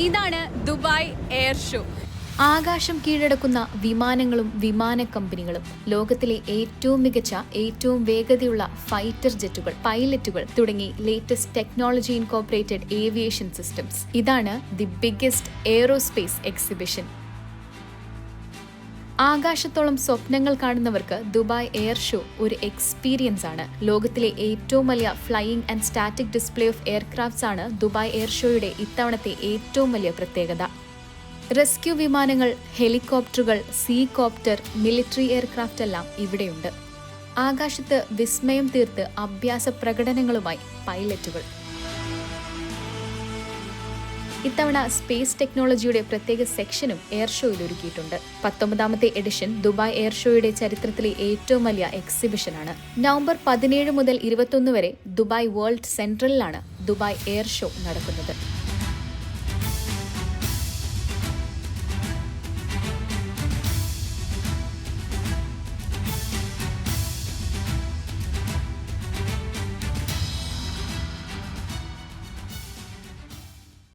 ഇതാണ് Dubai air show. ആകാശം കീഴടക്കുന്ന വിമാനങ്ങളും വിമാന കമ്പനികളും ലോകത്തിലെ ഏറ്റവും മികച്ച ഏറ്റവും വേഗതയുള്ള ഫൈറ്റർ ജെറ്റുകൾ പൈലറ്റുകൾ തുടങ്ങി latest technology incorporated aviation systems ഇതാണ് ദി ബിഗ്ഗസ്റ്റ് എയറോസ്പേസ് എക്സിബിഷൻ ആകാശത്തോളം സ്വപ്നങ്ങൾ കാണുന്നവർക്ക് ദുബായ് എയർ ഷോ ഒരു എക്സ്പീരിയൻസ് ആണ്. ലോകത്തിലെ ഏറ്റവും വലിയ flying and static display of aircrafts ആണ് ദുബായ് എയർ ഷോയുടെ ഇത്തവണത്തെ ഏറ്റവും വലിയ പ്രത്യേകത. റെസ്ക്യൂ വിമാനങ്ങൾ ഹെലികോപ്റ്ററുകൾ സീ കോപ്റ്റർ മിലിറ്ററി എയർക്രാഫ്റ്റ് എല്ലാം ഇവിടെയുണ്ട്. ആകാശത്ത് വിസ്മയം തീർത്ത് അഭ്യാസ പ്രകടനങ്ങളുമായി പൈലറ്റുകൾ ഇത്തവണ സ്പേസ് ടെക്നോളജിയുടെ പ്രത്യേക സെക്ഷനും എയർ ഷോയിൽ ഒരുക്കിയിട്ടുണ്ട്. പത്തൊമ്പതാമത്തെ എഡിഷൻ ദുബായ് എയർ ഷോയുടെ ചരിത്രത്തിലെ ഏറ്റവും വലിയ എക്സിബിഷനാണ്. നവംബർ പതിനേഴ് മുതൽ ഇരുപത്തൊന്ന് വരെ ദുബായ് വേൾഡ് സെൻട്രലിലാണ് ദുബായ് എയർ ഷോ നടക്കുന്നത്.